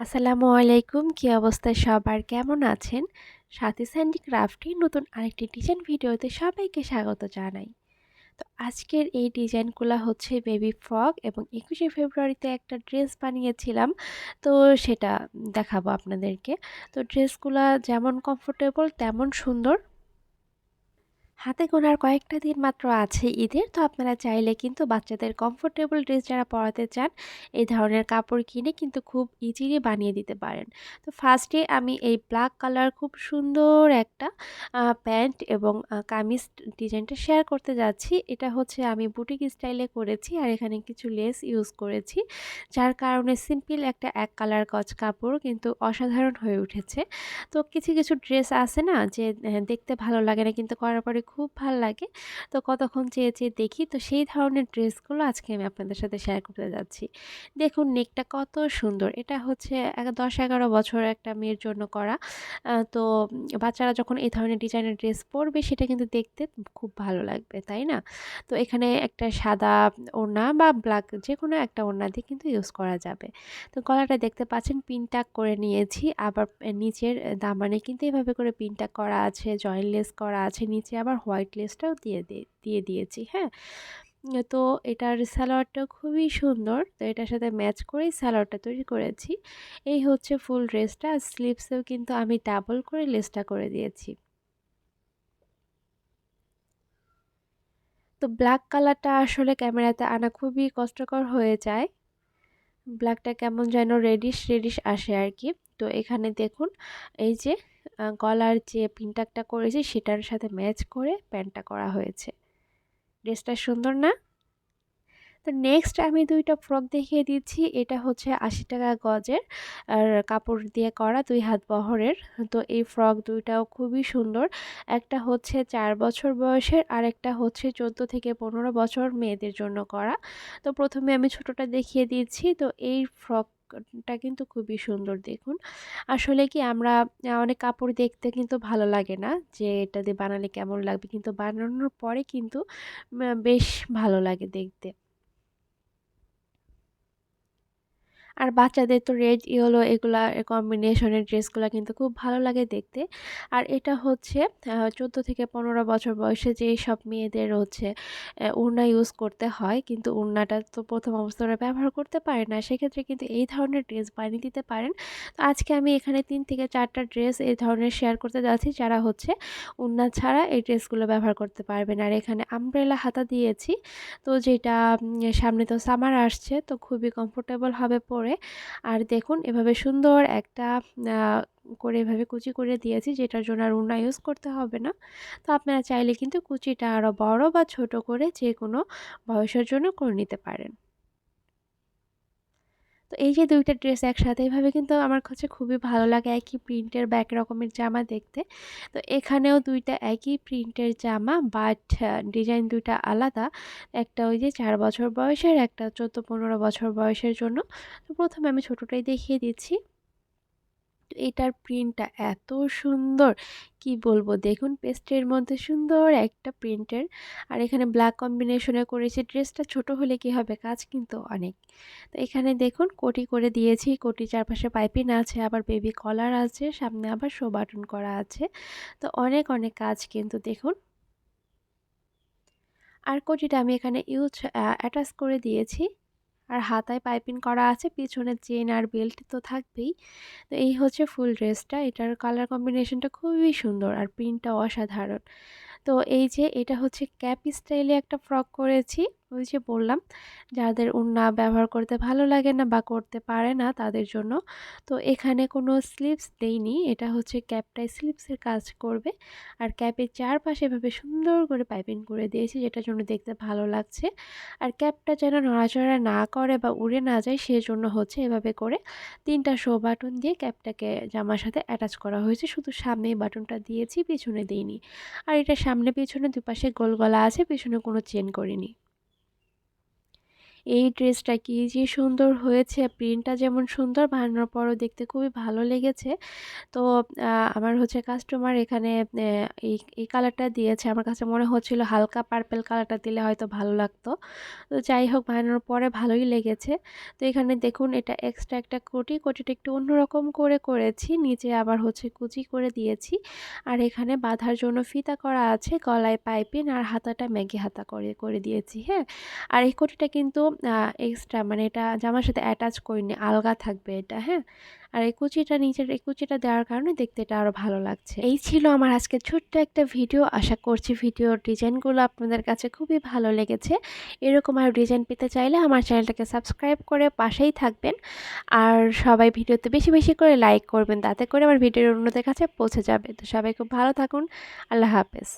আসসালামু আলাইকুম, কী অবস্থা সবার? কেমন আছেন? সাথী স্যান্ডি ক্রাফটি নতুন আরেকটি ডিজাইন ভিডিওতে সবাইকে স্বাগত জানাই। তো আজকের এই ডিজাইনগুলো হচ্ছে বেবি ফ্রক এবং একুশে ফেব্রুয়ারিতে একটা ড্রেস বানিয়েছিলাম। তো সেটা দেখাবো আপনাদেরকে। তো ড্রেসগুলো যেমন কমফোর্টেবল তেমন সুন্দর। হাতে গোনার কয়েকটা দিন মাত্র আছে ঈদের, তো আপনারা চাইলে কিন্তু বাচ্চাদের কমফোর্টেবল ড্রেস যারা পরাতে চান, এই ধরনের কাপড় কিনে কিন্তু খুব ইজিলি বানিয়ে দিতে পারেন। তো ফার্স্টে আমি এই ব্ল্যাক কালার খুব সুন্দর একটা প্যান্ট এবং কামিজ ডিজাইনটা শেয়ার করতে যাচ্ছি। এটা হচ্ছে আমি বুটিক স্টাইলে করেছি আর এখানে কিছু লেস ইউজ করেছি, যার কারণে সিম্পল একটা এক কালার কচ কাপড় কিন্তু অসাধারণ হয়ে উঠেছে। তো কিছু কিছু ড্রেস আছে না যে দেখতে ভালো লাগে না, কিন্তু করার পরে খুব ভালো লাগে। তো কতক্ষণ চেয়ে চেয়ে দেখি। তো সেই ধরনের ড্রেসগুলো আজকে আমি আপনাদের সাথে শেয়ার করতে যাচ্ছি। দেখুন নেকটা কত সুন্দর। এটা হচ্ছে দশ, এগারো বছর একটা মেয়ের জন্য করা। তো বাচ্চারা যখন এই ধরনের ডিজাইনের ড্রেস পরবে, সেটা কিন্তু দেখতে খুব ভালো লাগবে, তাই না? তো এখানে একটা সাদা ওড়না বা ব্ল্যাক যে কোনো একটা ওড়না দিয়ে কিন্তু ইউজ করা যাবে। তো গলাটা দেখতে পাচ্ছেন পিনটাক করে নিয়েছি। আবার নিচের দামানে কিন্তু এভাবে করে পিনটাক করা আছে জয়েন্টলেস করা আছে। নিচে আবার হোয়াইট লেসটাও দিয়ে দিয়ে দিয়েছি হ্যাঁ? তো এটার স্যালোয়ারটাও খুবই সুন্দর, তো এটার সাথে ম্যাচ করেই স্যালোয়ারটা তৈরি করেছি। এই হচ্ছে ফুল ড্রেসটা আর স্লিভসেও কিন্তু আমি ডাবল করে লেসটা করে দিয়েছি। তো ব্ল্যাক কালারটা আসলে ক্যামেরাতে আনা খুবই কষ্টকর হয়ে যায়। ব্ল্যাকটা কেমন যেন রেডিশ রেডিশ আসে আর কি। তো এখানে দেখুন, এই যে গলার যে পিনটাকটা করেছি সেটার সাথে ম্যাচ করে প্যান্টটা করা হয়েছে। ড্রেসটা সুন্দর না? তো নেক্সট আমি দুইটা ফ্রক দেখিয়ে দিচ্ছি। এটা হচ্ছে আশি টাকা গজের। আর কাপড় দিয়ে করা দুই হাত বহরের। তো এই ফ্রক দুইটাও খুবই সুন্দর। একটা হচ্ছে চার বছর বয়সের আর একটা হচ্ছে চোদ্দ থেকে পনেরো বছর মেয়েদের জন্য করা। তো প্রথমে আমি ছোটোটা দেখিয়ে দিচ্ছি। তো এই ফ্রক টা কিন্তু খুবই সুন্দর দেখুন। আসলে কি আমরা অনেক কাপড় দেখতে কিন্তু ভালো লাগে না, যে এটা দিয়ে বানালে কেমন লাগবে, কিন্তু বানানোর পরে কিন্তু বেশ ভালো লাগে দেখতে। আর বাচ্চাদের তো রেড ইয়েলো এগুলা কম্বিনেশনের ড্রেসগুলো কিন্তু খুব ভালো লাগে দেখতে। আর এটা হচ্ছে চোদ্দ থেকে পনেরো বছর বয়সে যে সব মেয়েদের হচ্ছে উড়না ইউজ করতে হয়, কিন্তু উড়নাটা তো প্রথম অবস্থায় ব্যবহার করতে পারে না। সেক্ষেত্রে কিন্তু এই ধরনের ড্রেস বানিয়ে দিতে পারেন। তো আজকে আমি এখানে তিন থেকে চারটা ড্রেস এই ধরনের শেয়ার করতে যাচ্ছি, যারা হচ্ছে উড়না ছাড়া এই ড্রেসগুলো ব্যবহার করতে পারবেন। আর এখানে আমব্রেলা হাতা দিয়েছি, তো যেটা সামনে তো সামার আসছে, তো খুবই কমফোর্টেবল হবে পরে। করে। আর দেখুন, এভাবে সুন্দর একটা করে এভাবে কুচি করে দিয়েছি, যেটার জন্য আর উন্না ইউজ করতে হবে না। তো আপনারা চাইলে কিন্তু কুচিটা আরও বড় বা ছোট করে যে কোনো বয়সের জন্য করে নিতে পারেন। তো এই যে দুইটা ড্রেস একসাথে এইভাবে কিন্তু আমার কাছে খুবই ভালো লাগে একই প্রিন্টের ব্যাক রকমের জামা দেখতে। তো এখানেও দুইটা একই প্রিন্টের জামা বাট ডিজাইন দুইটা আলাদা। একটা ওই যে চার বছর বয়সের, একটা চোদ্দ পনেরো বছর বয়সের জন্য। তো প্রথমে আমি ছোটোটাই দেখিয়ে দিচ্ছি। এটার প্রিন্টটা এত সুন্দর। কি বলব? দেখুন পেস্টের মধ্যে সুন্দর একটা প্রিন্টের আর এখানে ব্ল্যাক কম্বিনেশনে করেছি। ড্রেসটা ছোট হলে কি হবে? কাজ কিন্তু অনেক। তো এখানে দেখুন, কোটি করে দিয়েছি। কোটি চারপাশে পাইপিং আছে, আবার বেবি কলার আছে, সামনে আবার শো বাটন করা আছে। তো অনেক অনেক কাজ কিন্তু দেখুন। আর কোটিটা আমি এখানে ইউজ অ্যাটাচ করে দিয়েছি। আর হাতায় পাইপিং করা আছে, পিছনে চেন আর বেল্ট তো থাকবেই। তো এই হচ্ছে ফুল ড্রেসটা, এটার কালার কম্বিনেশনটা খুবই সুন্দর আর প্রিন্টটাও অসাধারণ। তো এই যে এটা হচ্ছে ক্যাপ স্টাইলে একটা ফ্রক করেছি। ওই যে বললাম, যাদের উন্না ব্যবহার করতে ভালো লাগে না বা করতে পারে না তাদের জন্য। তো এখানে কোনো স্লিপস দেইনি, এটা হচ্ছে ক্যাপটাই স্লিপসের কাজ করবে। আর ক্যাপের চারপাশে এভাবে সুন্দর করে পাইপিং করে দিয়েছি, যেটার জন্য দেখতে ভালো লাগছে। আর ক্যাপটা যেন নড়াচড়া না করে বা উড়ে না যায়, সেজন্য হচ্ছে এভাবে করে তিনটা শো বাটন দিয়ে ক্যাপটাকে জামার সাথে অ্যাটাচ করা হয়েছে। শুধু সামনেই বাটনটা দিয়েছি, পিছনে দিইনি। আর এটা সামনে পিছনে দুপাশে গোল গলা আছে, পিছনে কোনো চেন করিনি। এই ড্রেসটা কি যে সুন্দর হয়েছে, প্রিন্টটা যেমন সুন্দর, বানানোর পরও দেখতে খুবই ভালো লেগেছে। তো আমার হচ্ছে কাস্টমার এখানে এই এই কালারটা দিয়েছে। আমার কাছে মনে হচ্ছিল হালকা পার্পেল কালারটা দিলে হয়তো ভালো লাগতো। তো যাই হোক, বানানোর পরে ভালোই লেগেছে। তো এখানে দেখুন, এটা এক্সট্রা একটা কোটি, কোটিটা একটু অন্যরকম করে করেছি। নিচে আবার হচ্ছে কুচি করে দিয়েছি। আর এখানে বাঁধার জন্য ফিতা করা আছে, গলায় পাইপিন আর হাতাটা ম্যাগি হাতা করে করে দিয়েছি হ্যাঁ। আর এই কোটিটা কিন্তু এক্সট্রা মানে এটা জামার সাথে অ্যাটাচ করিনি আলগা থাকবে এটা হ্যাঁ? আর এই কুচিটা নিচের, এই কুচিটা দেওয়ার কারণে দেখতে এটা আরও ভালো লাগছে। এই ছিল আমার আজকে ছোট্ট একটা ভিডিও আশা করছি ভিডিওর ডিজাইনগুলো আপনাদের কাছে খুবই ভালো লেগেছে। এরকম আর ডিজাইন পেতে চাইলে আমার চ্যানেলটাকে সাবস্ক্রাইব করে পাশেই থাকবেন। আর সবাই ভিডিওতে বেশি বেশি করে লাইক করবেন, তাতে করে আমার ভিডিওর অন্যদের কাছে পৌঁছে যাবে। তো সবাই খুব ভালো থাকুন। আল্লাহ হাফেজ।